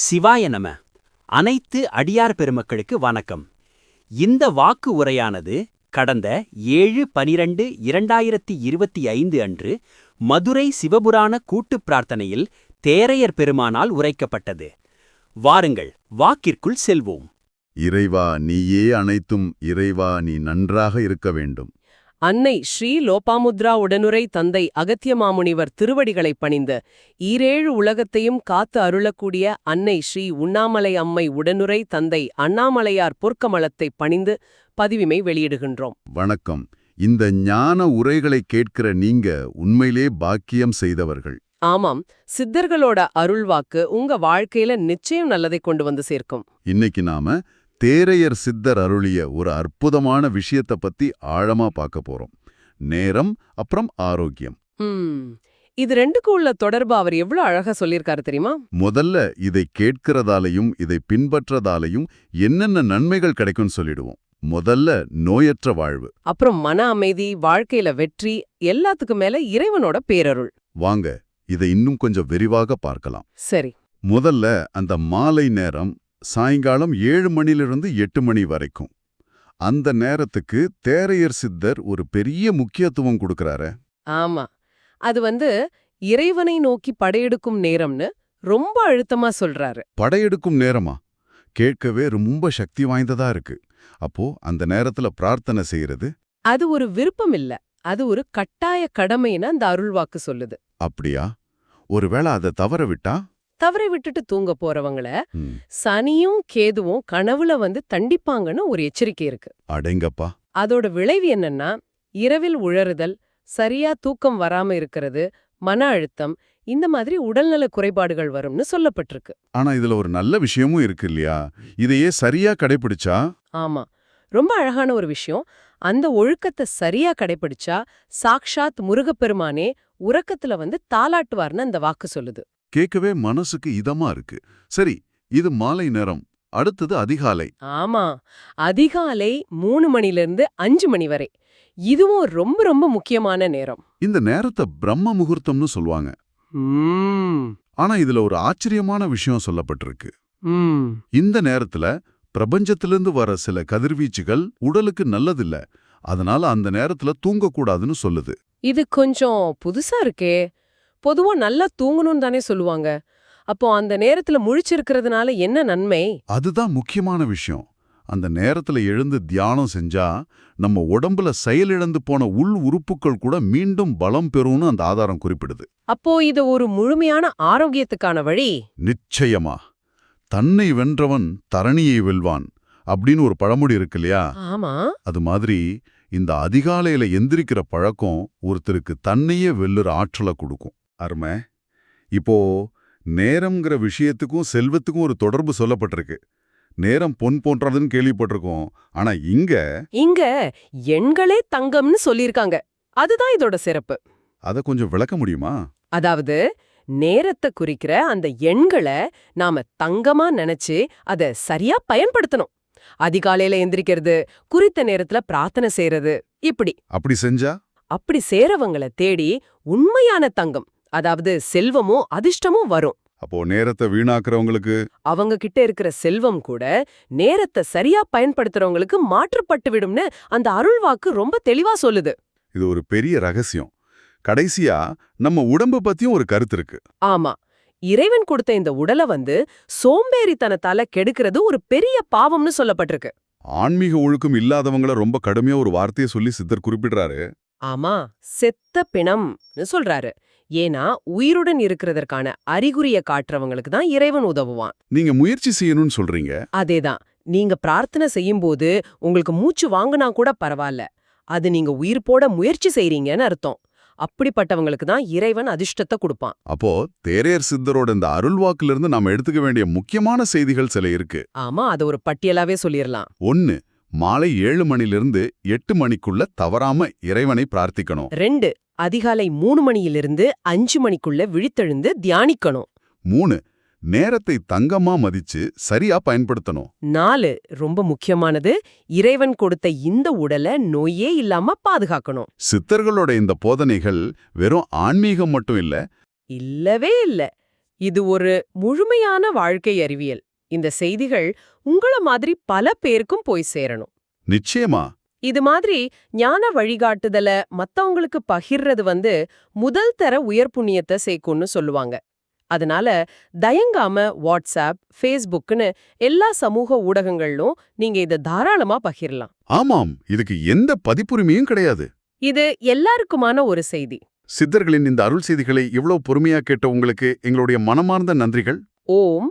சிவாய நம. அனைத்து அடியார் பெருமக்களுக்கு வணக்கம். இந்த வாக்கு உரையானது கடந்த ஏழு பனிரெண்டு இரண்டாயிரத்தி இருபத்தி ஐந்து அன்று மதுரை சிவபுராண கூட்டுப் பிரார்த்தனையில் தேரையர் பெருமானால் உரைக்கப்பட்டது. வாருங்கள் வாக்கிற்குள் செல்வோம். இறைவா நீயே அனைத்தும் இறைவா நீ நன்றாக இருக்க வேண்டும். அன்னை ஸ்ரீ லோபாமுத்ரா உடனுரை தந்தை அகத்திய மாமுனிவர் திருவடிகளைப் பணிந்து ஈரேழு உலகத்தையும் காத்து அருளக்கூடிய அன்னை ஸ்ரீ உண்ணாமலை அம்மை உடனுரை தந்தை அண்ணாமலையார் பொற்கமலத்தைப் பணிந்து பதிவிமை வெளியிடுகின்றோம். வணக்கம். இந்த ஞான உரைகளை கேட்கிற நீங்க உண்மையிலே பாக்கியம் செய்தவர்கள். ஆமாம். சித்தர்களோட அருள்வாக்கு உங்க வாழ்க்கையில நிச்சயம் நல்லதை கொண்டு வந்து சேர்க்கும். இன்னைக்கு நாம தேரையர் சித்தர் அருளிய ஒரு அற்புதமான விஷயத்த பத்தி ஆழமா பார்க்க போறோம். நேரம் அப்புறம் ஆரோக்கியம். இது ரெண்டுக்கும் உள்ள தொடர்பு அவர் எவ்வளவு அழகா சொல்லியிருக்காரு தெரியுமா? முதல்ல இதை கேட்கிறதாலையும் இதை பின்பற்றதாலையும் என்னென்ன நன்மைகள் கிடைக்கும்னு சொல்லிடுவோம். முதல்ல நோயற்ற வாழ்வு. அப்புறம் மன அமைதி வாழ்க்கையில வெற்றி எல்லாத்துக்கும் மேல இறைவனோட பேரருள். வாங்க இதை இன்னும் கொஞ்சம் விரிவாக பார்க்கலாம். சரி. முதல்ல அந்த மாலை நேரம் சாயங்காலம் ஏழு மணிலிருந்து எட்டு மணி வரைக்கும். அந்த நேரத்துக்கு தேரையர் சித்தர் ஒரு பெரிய முக்கியத்துவம் கொடுக்கறாரு. ஆமா. அது வந்து இறைவனை நோக்கி படையெடுக்கும் நேரம்னு ரொம்ப அழுத்தமா சொல்றாரு. படையெடுக்கும் நேரமா? கேட்கவே ரொம்ப சக்தி வாய்ந்ததா இருக்கு. அப்போ அந்த நேரத்துல பிரார்த்தனை செய்யறது? அது ஒரு விருப்பம் இல்ல அது ஒரு கட்டாய கடமைன்னு அந்த அருள்வாக்கு சொல்லுது. அப்படியா? ஒருவேளை அதை தவற விட்டா? தவறை விட்டுட்டு தூங்க போறவங்கள சனியும் கேதுவும் கனவுல வந்து தண்டிப்பாங்கன்னு ஒரு எச்சரிக்கை இருக்கு. அடேங்கப்பா. அதோட விளைவு என்னன்னா இரவில் உழறுதல் சரியா தூக்கம் வராம இருக்கிறது மன அழுத்தம் இந்த மாதிரி உடல்நல குறைபாடுகள் வரும்னு சொல்லப்பட்டிருக்கு. ஆனா இதுல ஒரு நல்ல விஷயமும் இருக்கு இல்லையா? இதையே சரியா கடைபிடிச்சா ஆமா. ரொம்ப அழகான ஒரு விஷயம். அந்த ஒழுக்கத்தை சரியா கடைபிடிச்சா சாக்ஷாத் முருகப்பெருமானே உறக்கத்துல வந்து தாலாட்டுவார்னு அந்த வாக்கு சொல்லுது. கேட்கவே மனசுக்கு இதமா இருக்கு. சரி இது மாலை நேரம். அடுத்தது அதிகாலை. ஆமா அதிகாலை மூணு மணிலிருந்து அஞ்சு மணி வரை. இதுவும் ரொம்ப ரொம்ப முக்கியமான நேரம். இந்த நேரத்தை பிரம்ம முகூர்த்தம்னு சொல்லுவாங்க. ஆனா இதுல ஒரு ஆச்சரியமான விஷயம் சொல்லப்பட்டிருக்கு. இந்த நேரத்துல பிரபஞ்சத்திலிருந்து வர சில கதிர்வீச்சுகள் உடலுக்கு நல்லதில்ல. அதனால அந்த நேரத்துல தூங்கக்கூடாதுன்னு சொல்லுது. இது கொஞ்சம் புதுசா இருக்கே. பொதுவா நல்லா தூங்கணும்னு தானே சொல்லுவாங்க. அப்போ அந்த நேரத்துல முழிச்சிருக்கிறதுனால என்ன நன்மை? அதுதான் முக்கியமான விஷயம். அந்த நேரத்துல எழுந்து தியானம் செஞ்சா நம்ம உடம்புல செயலிழந்து போன உள் உறுப்புகள் கூட மீண்டும் பலம் பெறும்னு அந்த ஆதாரம் குறிப்பிடுது. அப்போ இது ஒரு முழுமையான ஆரோக்கியத்துக்கான வழி? நிச்சயமா. தன்னை வென்றவன் தரணியை வெல்வான் அப்படின்னு ஒரு பழமொழி இருக்கு இல்லையா? ஆமா. அது மாதிரி இந்த அதிகாலையில எந்திரிக்கிற பழக்கம் ஒருத்தருக்கு தன்னையே வெல்லுற ஆற்றலை கொடுக்கும். அருமை. இப்போ நேரம்ங்கிற விஷயத்துக்கும் செல்வத்துக்கும் ஒரு தொடர்பு சொல்லப்பட்டிருக்கு. நேரம் பொன் போன்றதுன்னு கேள்விப்பட்டிருக்கோம். ஆனா இங்க இங்க எண்களே தங்கம்னு சொல்லியிருக்காங்க. அதுதான் இதோட சிறப்பு. அத கொஞ்சம் விளக்க முடியுமா? அதாவது நேரத்தை குறிக்கிற அந்த எண்களை நாம தங்கமா நினைச்சு அத சரியா பயன்படுத்தணும். அதிகாலையில எந்திரிக்கிறது குறித்த நேரத்துல பிரார்த்தனை செய்யறது இப்படி. அப்படி செஞ்சா? அப்படி சேரவங்கள தேடி உண்மையான தங்கம் அதாவது செல்வமும் அதிர்ஷ்டமும் வரும். அப்போ நேரத்தை வீணாக்குறவங்களுக்கு? அவங்க கிட்ட இருக்கிற செல்வம் கூட நேரத்தை சரியா பயன்படுத்துறவங்களுக்கு மாற்றுப்பட்டு விடும்னு அந்த அருள்வாக்கு ரொம்ப தெளிவா சொல்லுது. இது ஒரு பெரிய ரகசியம். கடைசியா நம்ம உடம்பு பத்தியும் ஒரு கருத்து இருக்கு. ஆமா. இறைவன் கொடுத்த இந்த உடலை வந்து சோம்பேறித்தனத்தால கெடுக்கிறது ஒரு பெரிய பாவம்னு சொல்லப்பட்டிருக்கு. ஆன்மீக ஒழுக்கம் இல்லாதவங்கள ரொம்ப கடுமையா ஒரு வார்த்தையை சொல்லி சித்தர் குறிப்பிடுறாரு. ஆமா. செத்த பிணம்னு சொல்றாரு. ஏன்னா உயிருடன் இருக்கிறதற்கான அறிகுறிய காட்டுறவங்களுக்கு தான் இறைவன் உதவுவான். நீங்க முயற்சி செய்யணும்னு சொல்றீங்க. அதேதான். நீங்க பிரார்த்தனை செய்யும்போது உங்களுக்கு மூச்சு வாங்குனா கூட பரவாயில்ல. அது நீங்க உயிர் போட முயற்சி செய்றீங்கன்னு அர்த்தம். அப்படிப்பட்டவங்களுக்கு தான் இறைவன் அதிர்ஷ்டத்தை கொடுப்பான். அப்போ தேரையர் சித்தரோட இந்த அருள்வாக்கிலிருந்து நாம எடுத்துக்க வேண்டிய முக்கியமான செய்திகள் சில இருக்கு. ஆமா அத ஒரு பட்டியலாவே சொல்லிரலாம். ஒன்னு மாலை ஏழு மணிலிருந்து எட்டு மணிக்குள்ள தவறாம இறைவனை பிரார்த்திக்கணும். ரெண்டு அதிகாலை மூணு மணியிலிருந்து அஞ்சு மணிக்குள்ள விழித்தெழுந்து தியானிக்கணும். மூணு. நேரத்தை தங்கமா மதிச்சு சரியா பயன்படுத்தணும். நாலு. ரொம்ப முக்கியமானது இறைவன் கொடுத்த இந்த உடலை நோயே இல்லாம பாதுகாக்கணும். சித்தர்களோட இந்த போதனைகள் வெறும் ஆன்மீகம் மட்டும் இல்ல. இல்லவே இல்ல. இது ஒரு முழுமையான வாழ்க்கை அறிவியல். இந்த செய்திகள் உங்கள மாதிரி பல பேருக்கும் போய் சேரணும். நிச்சயமா. இது மாதிரி ஞான வழிகாட்டுதல மத்தவங்களுக்கு பகிர்றது வந்து முதல் தர உயர் புண்ணியத்தை சேர்க்கும்னு சொல்லுவாங்க. அதனால தயங்காம வாட்ஸ்அப் ஃபேஸ்புக்னு எல்லா சமூக ஊடகங்களிலும் நீங்க இதை தாராளமா பகிரலாம். ஆமாம் இதுக்கு எந்த பதிப்புரிமையும் கிடையாது. இது எல்லாருக்குமான ஒரு செய்தி. சித்தர்களின் இந்த அருள் செய்திகளை இவ்வளவு பொறுமையா கேட்ட உங்களுக்கு எங்களுடைய மனமார்ந்த நன்றிகள். ஓம்